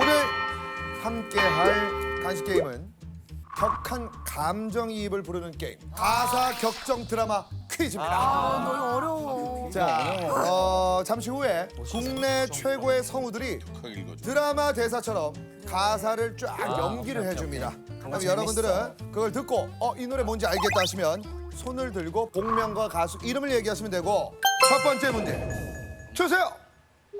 오늘 함께할 간식 게임은 격한 감정이입을 부르는 게임 가사 격정 드라마 퀴즈입니다. 너무 어려워. 자, 어, 잠시 후에 국내 최고의 성우들이 드라마 대사처럼 가사를 쫙 연기를 해줍니다. 그럼 여러분들은 그걸 듣고 어, 이 노래 뭔지 알겠다 하시면 손을 들고 복면과 가수 이름을 얘기하시면 되고 첫 번째 문제 주세요.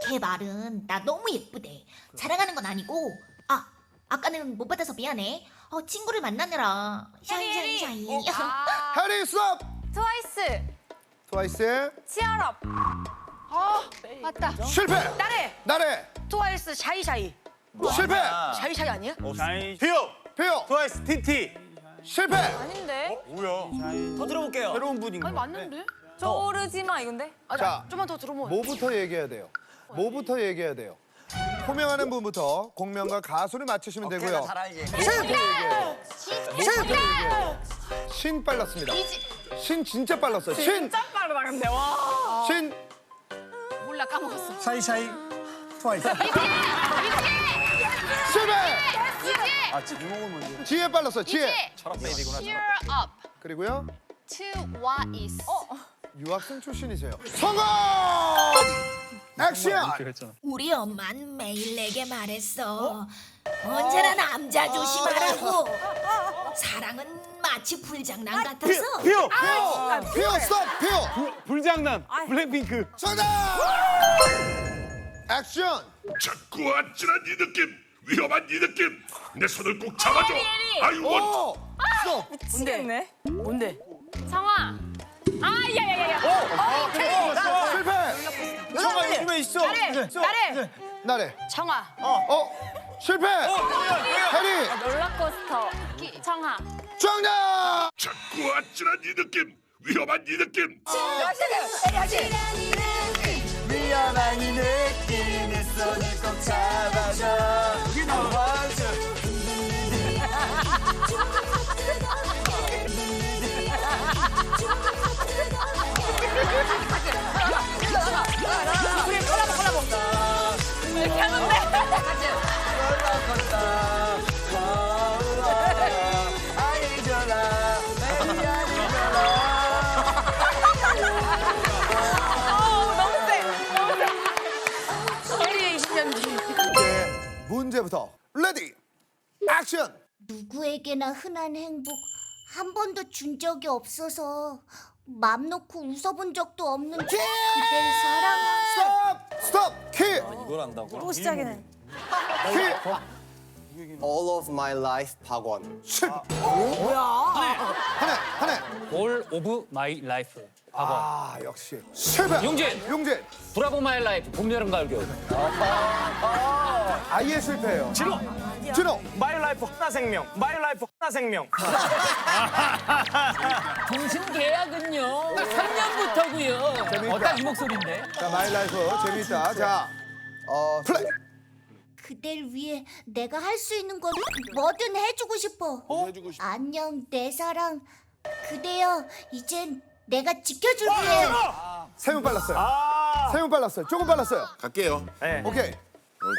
걔 말은 나 너무 예쁘대. 자랑하는 건 아니고. 아, 아까는 못 받아서 미안해. 어, 친구를 만나느라. 샤인 샤인 샤인. 해리 스톱! 트와이스 트와이스의 치얼업 어 맞다 실패! 나래 나래! 트와이스 샤이샤이 실패! 샤이샤이 아니야? 피오 배우! 트와이스 TT 실패! 아닌데 뭐야 더 들어볼게요. 새로운 분인 아니 거 맞는데? 저르지 마 이건데? 아, 자. 자 좀만 더 들어보면 뭐부터 얘기해야 돼요? 뭐부터 얘기해야 돼요? 호명하는 분부터 공명과 가수를 맞추시면 되고요. 잘 알지. 신 빨랐습니다. 신 진짜 빨랐어요. 신! 진짜 빠르다 근데 와 신! 몰라 까먹었어 샤이샤이 트와이스 실패! 아 제목은 뭔지 지혜 빨랐어요. 지혜. 철학 베이비구나 Cheer up 그리고요. 트와이스 유학생 출신이세요. 성공! 액션! 우리 엄마는 매일 내게 말했어. 언제나 남자 조심하라고. 사랑은 마치 불장난 같아서. 피오 피오! 피오 스톱! 피오! 불장난 블랙핑크 정답! 액션! 자꾸 아찔한 이 느낌 위험한 이 느낌 내 손을 꼭 잡아줘 아유 원 오! 스톱! 뭔데? 뭔데? 성아 아야야야야 실패! 나래 나래 나래. 청아 어? 실패! 해리! 롤러코스터 청아 정답! 자꾸 아찔한 이 느낌 위험한 이 느낌 미안한 이 느낌 내 손을 꼭 잡아줘. 이렇게 하는데 어우 너무 세 너무 세 해리의 20년 뒤 이제 문제부터 레디! 액션! 누구에게나 흔한 행복 한 번도 준 적이 없어서 맘 놓고 웃어본 적도 없는 그댈 사랑. 스톱! 스톱! 키! 이걸 안다고? 또 시작이네 키! All of my life 박원. 실 하나, 하나. 올 오브 마이 라이프 박원 아, 역시. 실패! 용진 용진! 브라보 마이 라이프 봄 여름 가을 겨울 아예 실패예요. 진호 진호! 마이 라이프 하나 생명 마이 라이프 하나 생명 동심 계약은요 3년부터고요 재밌다. 어, 딱 이 목소리인데 자, 마이 라이프 재밌다. 자, 어, 플레이! 그댈 위해 내가 할 수 있는 건 뭐든 해주고 싶어. 안녕 내 사랑. 그대여 이젠 내가 지켜줄게. 세분 빨랐어요. 아 세분 빨랐어요. 조금 빨랐어요. 갈게요 네. 오케이.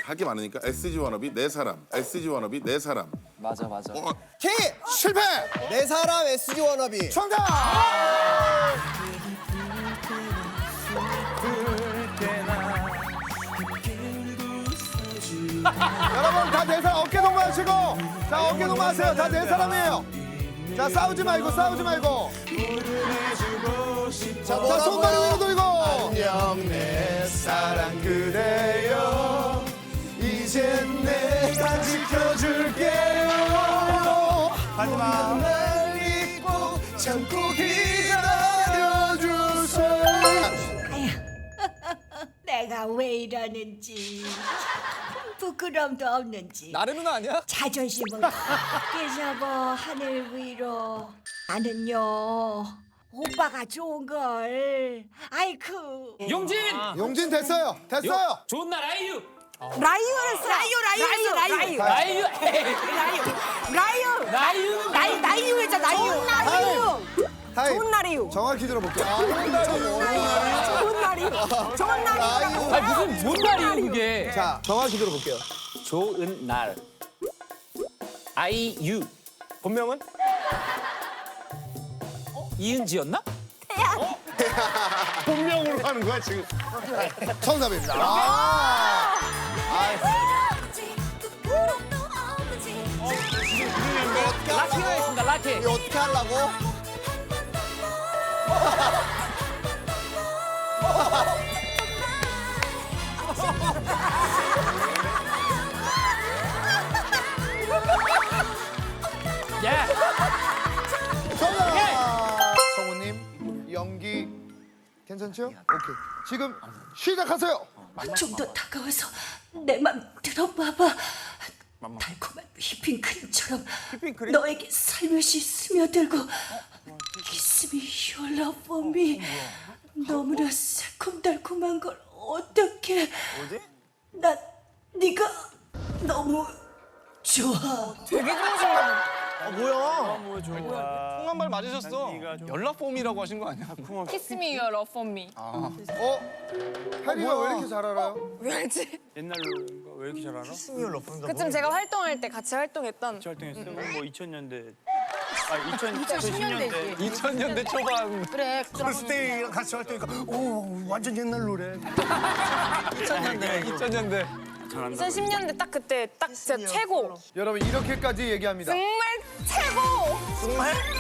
할게 많으니까 SG 워너비 내 사람 SG 워너비 내 사람 맞아 맞아. 어, 키! 실패! 내 사람 SG 워너비. 정답! 여러분 다 내 사람 어깨 동무하시고 자 어깨 동무하세요 다 내 사람이에요 자 싸우지 말고 싸우지 말고 자 손 다리 위로 돌리고 안녕 내 사랑 그대여 지켜줄게요 하지마 날 잊고 참고 기다려주세요 내가 왜 이러는지. 부끄럼도 없는지. 나래 누나 아니야? 자존심은 크게 잡아 하늘 위로. 나는요 오빠가 좋은 걸. 아이쿠. 용진! 용진 됐어요. 됐어요. 좋은 날 아이유 라이오였어. 라이오 라이오 라이오 아이유 에이, 라이오. 아이유는 나이 나이오 했잖아 나이오. 타임 타임 좋은 날이요 정확히 들어볼게요. 좋은 날이요 좋은 날이요 아니 무슨 뭔 날이에요 그게? 자 정확히 들어볼게요. 좋은 날. 아이유. 본명은? 이은지였나? 본명으로 하는 거야 지금. 정답입니다. 아, 라키가 있습니다. 라키. 이거 어떻게 하려고? 예. 정답. 성우님 연기 괜찮죠? 오케이. 지금 시작하세요. 좀 더 다가와서 내 맘 들어봐봐. 달콤한 휘핑크림처럼 너에게 살며시 스며들고 Kiss me, your love for me. 너무나 새콤달콤한 걸 어떻게? 나 네가 너무 좋아. 아 뭐야? 통한 발 맞으셨어. 연락 폼이라고 하신 거 아니야? Kiss me, your love for me. 어? 해리가 왜 이렇게 잘 알아요? 왜 알지? 옛날로 왜 이렇게 잘 알아? 그쯤 제가 활동할 때 같이 활동했던 활동했어? 뭐 2000년대. 아 2000, 2010년대. 2000년대 초반. 그래. 걸스데이랑 같이 활동하니까 오 완전 옛날 노래. 2000년대. 2000년대. 2010년대 딱 그때 딱 진짜 최고. 여러분 이렇게까지 얘기합니다. 정말 최고.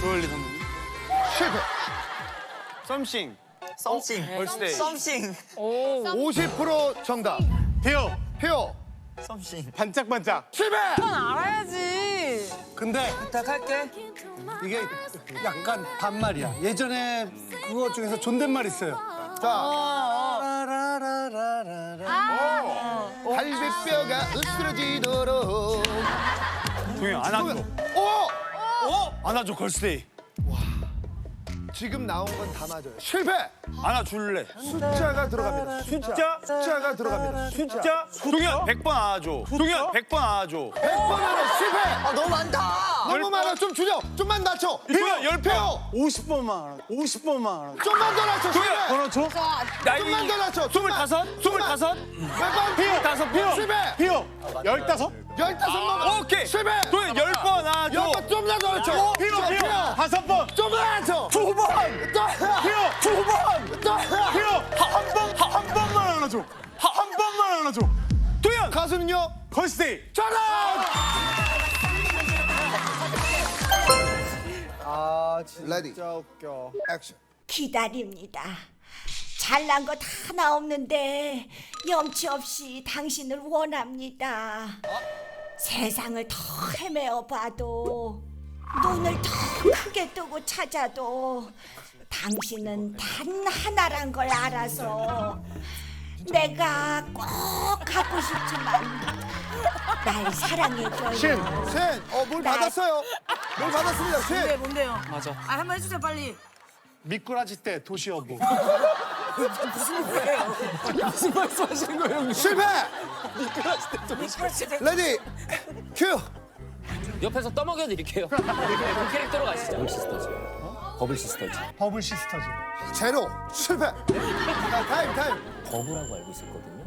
조엘리 선배님. 실패. 썸씽. 썸씽. 걸스데이. 썸씽. 50% 정답. 피어. 피오. 썸씽. 반짝반짝. 실패. 이건 알아야지. 근데 부탁할게. 이게 약간 반말이야. 예전에 그거 중에서 존댓말 있어요. 자, 라라라라라. 갈비뼈가 으스러지도록. 동현 안아줘. 오! 안아줘 걸스데이. 지금 나온 건 다 맞아요. 실패. 안아줄래. 숫자가 들어갑니다. 숫자. 숫자가 들어갑니다. 숫자. 동현 100번 안아줘. 동현 100번 안아줘. 100번 안에 실패. 아 너무 많다. 너무 많아. 좀 줄여. 좀만 낮춰. 동현 열 번. 50번만 알아. 50번만 알아. 좀만 더 낮춰. 실패. 더 낮춰? 나이 좀만 더 낮춰. 스물다섯? 스물다섯? 몇번 피오. 다섯 피어. 실패. 피어. 열다섯? 열다섯 번. 오케이. 실패. 동현 열번 안아줘. 열번 좀만 더 낮춰. 피어 자, 피어. 다섯 번. 좀 걸스데이. 정답. 아 레디. 진짜 웃겨. 액션. 기다립니다. 잘난 것 하나 없는데 염치 없이 당신을 원합니다. 세상을 더 헤매어 봐도 눈을 더 크게 뜨고 찾아도 당신은 단 하나란 걸 알아서 내가 꼭 갖고 싶지만 날 사랑해줘요. 신. 어, 뭘 받았어요? 뭘 받았습니다. 신. 뭔데요? 맞아. 아, 한 번 해주세요 빨리. 미꾸라지 때 도시 여보. 무슨 말씀하시는 거예요, 형님? 실패. 레디. 큐. 옆에서 떠먹여 드릴게요. 그 캐릭터로 가시죠. 버블 시스터즈. 버블 시스터즈. 버블 시스터즈. 제로. 실패. 자, 타임 타임. 버블하고 알고 있었거든요.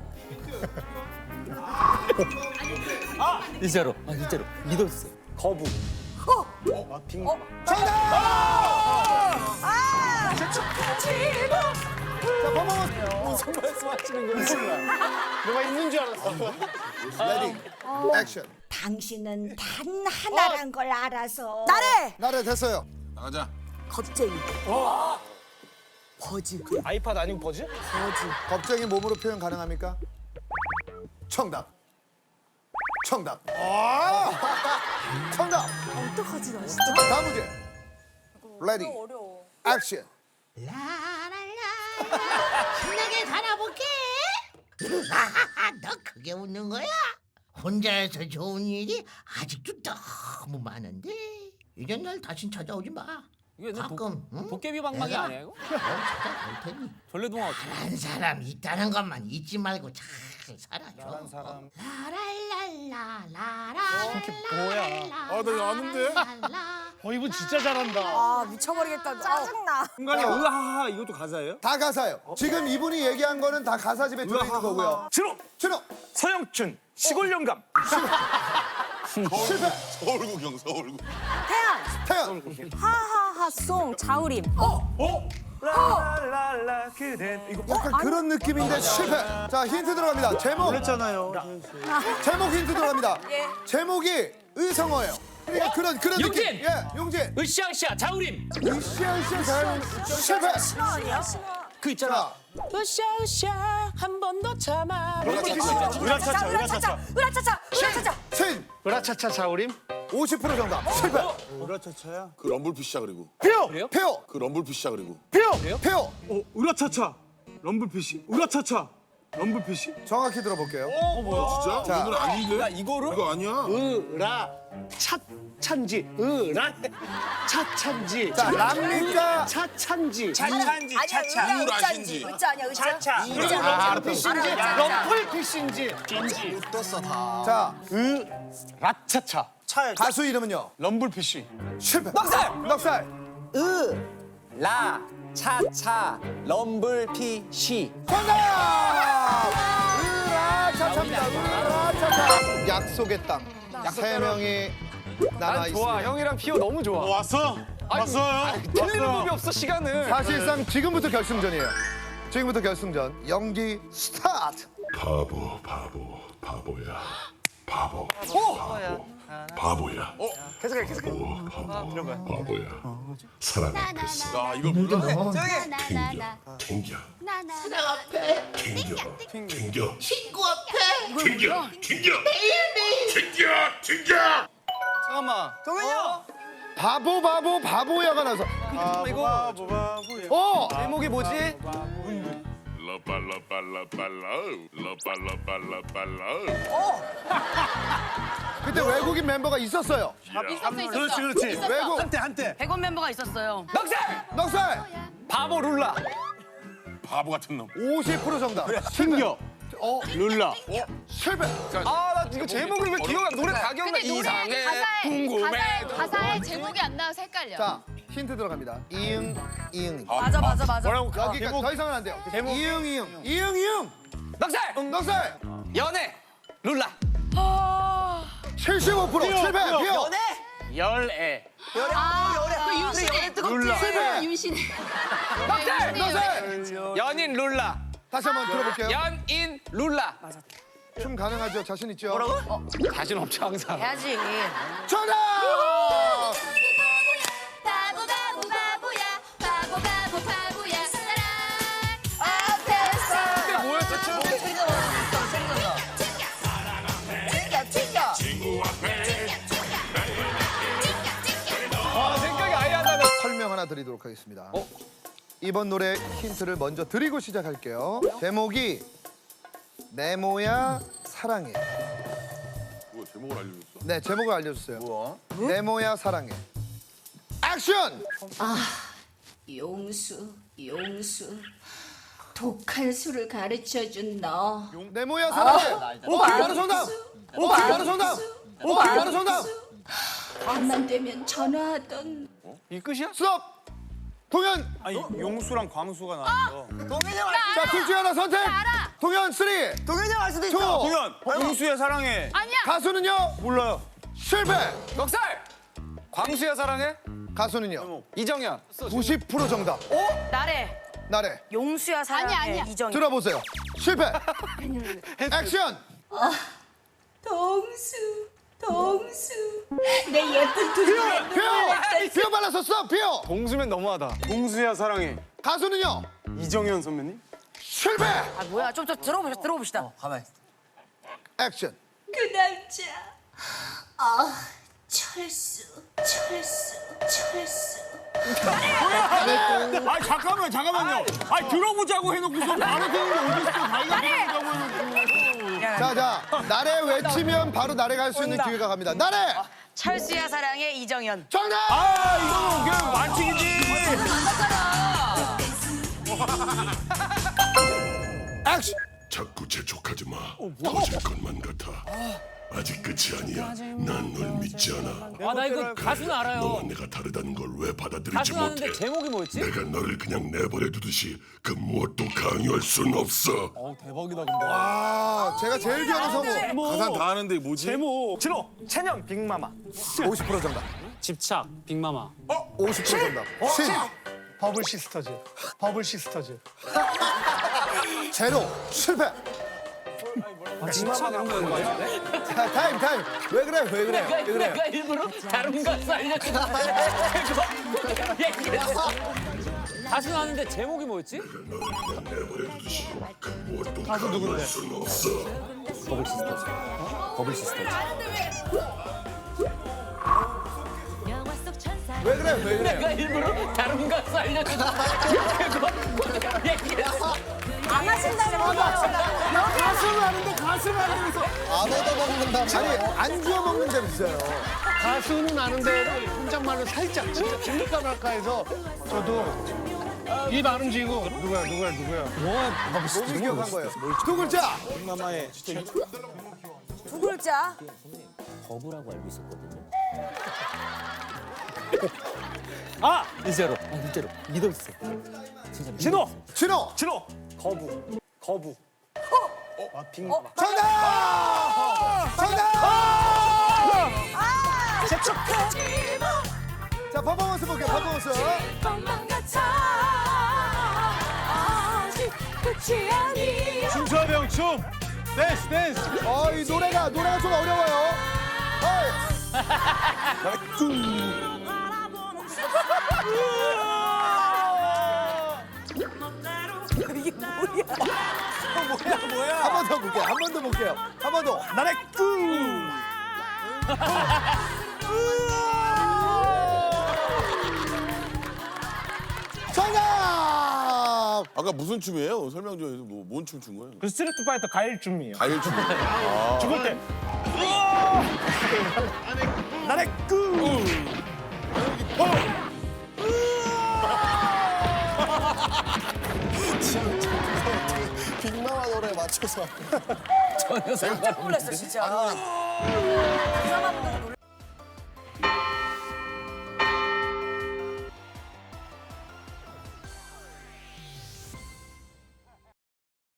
아 진짜로. 아 진짜로 믿어주세요. 거부. 자, 버벅. 무슨 말씀 하시는 거예요? 내가 있는 줄 알았어. 레디. 액션. 당신은 단 하나란 걸 알아서 나래 나래 됐어요. 겁쟁이 버즈 아이팟 아니고 버즈? 겁쟁이 몸으로 표현 가능합니까? 정답. 정답. 아! 정답. 어떡하지 나 진짜 다음 문제. 레디. 액션. 라랄라 신나게 살아볼게 너 크게 웃는 거야? 혼자서 좋은 일이 아직도 너무 많은데 이제 날 다신 찾아오지 마 이게 도, 가끔 응? 도깨비 방망이 내가 아니야 이거? 찾아올 테니 전래동화 한 사람 있다는 것만 잊지 말고 잘 살아줘 사람. 라랄랄라 라랄라 뭐야? 아, 나 아는데? 어 이분 진짜 잘한다. 아 미쳐버리겠다. 짜증나. 순간에 으하하 이것도 가사예요? 다 가사예요. 지금 이분이 얘기한 거는 다 가사 집에 들어있는 거고요. 준호 준호 서영춘 시골 영감. 실패. 서울구경 서울구. 태연 태연 하하하송 자우림. 라라라 그댄 이거 약간 그런 느낌인데 실패. 자 힌트 들어갑니다. 제목 그랬잖아요. 제목 힌트 들어갑니다. 제목이 의성어예요. 그러니까 그런 그런 용진! 느낌. 예, 용진. 으쌰으쌰 자우림. 으쌰으쌰 잘 실패. 그 있잖아. 자, 으쌰으쌰 한 번 더 참아. 으라차차 으라차차 으라차차 으라차차 으라차차. 친 으라차차 자우림. 50% 정답. 실패. 으라차차야. 그 럼블피쉬야 그리고. 표표그 럼블피쉬야 그리고. 표. 표. 어 으라차차 럼블피쉬 으라차차 럼블피쉬. 정확히 들어볼게요. 진짜? 자. 이건 아닌데? 야 이거를 이거 아니야? 으라 차찬지 으라 차찬지 자, 랍니까? 차찬지 차찬지 차차. 이울 아신지. 의자 아니야 의자. 차차 럼블피쉬인지 럼블피쉬인지 인지 자, 라차차 차 가수 이름은요? 럼블피쉬 실패. 넉살. 넉살. 라, 차, 차, 럼블, 피, 쉬. 정답! 으라 차차입니다. 으라 차차. 약속의 땅. 세 명이 남아 있습니다. 형이랑 피오 너무 좋아. 왔어 왔어요 틀리는 법이 없어, 시간을. 사실상 지금부터 결승전이에요. 지금부터 결승전. 연기 스타트. 바보 바보 바보야. 바보. 바보. 바보야. 계속해, 계속해. 바보 바보 바보야. 사랑 앞에서. 아 이걸 몰라? 튕겨 튕겨. 튕겨 튕겨. 친구 앞에. 튕겨 튕겨. 튕겨 튕겨. 잠깐만. 동현이 형! 바보 바보 바보야가 나서. 이거 바보 바보야 어! 제목이 뭐지? 라발라발라발라 라발라발라발라. 그때 외국인 member가 있었어요. 그렇지 그렇지 외국 한때 한때 100원 멤버가 있었어요. 넉살. 넉살 바보 룰라. 바보 같은 놈. 50% 정답. 튕겨 어 룰라 실패. 아, 나 이거 제목을 왜 기억 안 노래 다 기억나. 이상해. 궁금해. 가사에 제목이 안 나와서 헷갈려. 자 힌트 들어갑니다. 이응 이응. 맞아 맞아 맞아. 여기까지 더 이상은 안 돼요. 이응 이응 이응 이응. 넉살! 넉살 연애. 룰라. 75% 실패. 비어. 열애. 그 윤신혜. 룰라 실패. 윤신혜. 넉살! 넉살. 연인 룰라. 다시 한번 들어볼게요. 연인 룰라. 춤 가능하죠? 자신 있죠? 자신 없죠, 항상. 해야지. 정답! 드리도록 하겠습니다. 이번 노래 힌트를 먼저 드리고 시작할게요. 제목이 네모야 사랑해. 뭐 제목을 알려줬어? 네, 제목을 알려주세요. 네모야 사랑해. 액션! 용수, 용수. 독한 수를 가르쳐준 너. 네모야 사랑해. 오, 바로 정답. 오, 바로 정답. 오, 바로 정답. 밤만 되면 전화하던 이 끝이야? 스톱. 동현. 아니 용수랑 광수가 나왔어 자, 둘 중에 하나 선택. 동현 3. 동현이 형 알 수도 2. 동현 용수의 사랑해 아니야. 가수는요? 몰라요 실패. 넉살! 광수야 사랑해? 가수는요? 이정현. 90% 정답. 나래 나래. 용수야 사랑해 아니야, 아니야. 이정. 들어보세요. 실패. 액션. 동수, 동수. 내 예쁜 두 비오. 비오 발라서 스톱. 비오. 동수면 너무하다. 용수야 사랑해 가수는요? 이정현 선배님 실패. 아 뭐야 좀 더 들어봅시다 들어봅시다. 가만. 액션. 그 남자. 아, 철수, 철수, 철수. 아 잠깐만 잠깐만요 아 들어보자고 해놓고서 바로 되는 게 어딨어 자기가 들어보자고 해놓고 자, 자. 나래 외치면 바로 나래 갈 수 있는 기회가 갑니다. 나래. 철수야 사랑해 이정현. 정답. 아 이거는 그냥 완칙이지 액션. 자꾸 재촉하지 마. 터질 것만 같아. 아직 끝이 아니야. 난 널 믿지 않아. 아 나 이거 가수는 알아요. 너와 내가 다르다는 걸 왜 받아들이지 가수는? 아는데 제목이 뭐였지? 내가 너를 그냥 내버려 두듯이 그 무엇도 강요할 순 없어. 아, 제가 제일 좋아하는 성우. 가사 다 아는데 뭐지? 제목. 진호 채녕 빅마마 50% 정답. 집착 빅마마. 50% 정답. 신. 버블 시스터즈. 버블 시스터즈. 제로. 실패. 집착 이런 거였는 거 같은데? 자, 타임, 타임. 왜 그래, 왜 그래, 내가, 왜 그래. 내가 일부러 다른 가수 알려주고 얘기했어. 가수는 아는데 제목이 뭐였지? 순 없어. 버블 시스터즈. 버블 시스터즈. 왜 그래, 왜 그래. 내가 일부러 다른 가수 알려주고 얘기했어. 안 하신다는 거죠? 가수는 아는데 가수는 아는데서 안 얻어먹는다. 아니, 안 주워 먹는 데 있어요. 가수는 아는데 혼잣말로 살짝 진짜 들릴까 말까 해서 저도 입 안 움직이고 누구야 누구야 누구야 몸이 기억한 거예요. 두 글자. 빅마마의 진짜 두 글자. 거부라고 알고 있었거든요. 아 진짜로. 아 진짜로 믿었어. 진짜 믿- 진호 진호. 진호 거부 거부 정답! 정답! 자, 퍼포먼스 볼게요, 퍼포먼스. 춤춰병 춤. 댄스 댄스. 어, 이 노래가, 노래가 좀 어려워요. 어이. 한 번 더 볼게요. 한 번 더 볼게요. 한 번 더. 나래 꾸 정답! 아까 무슨 춤이에요? 설명 좀 해서 뭐, 뭔 춤 춘 거예요? 그 스트리트 파이터 가일 춤이에요 가일 춤. 죽을 때 나래 꾸빅 노래 맞춰서. 깜짝 놀랐어 진짜. 그 사람들은 놀라.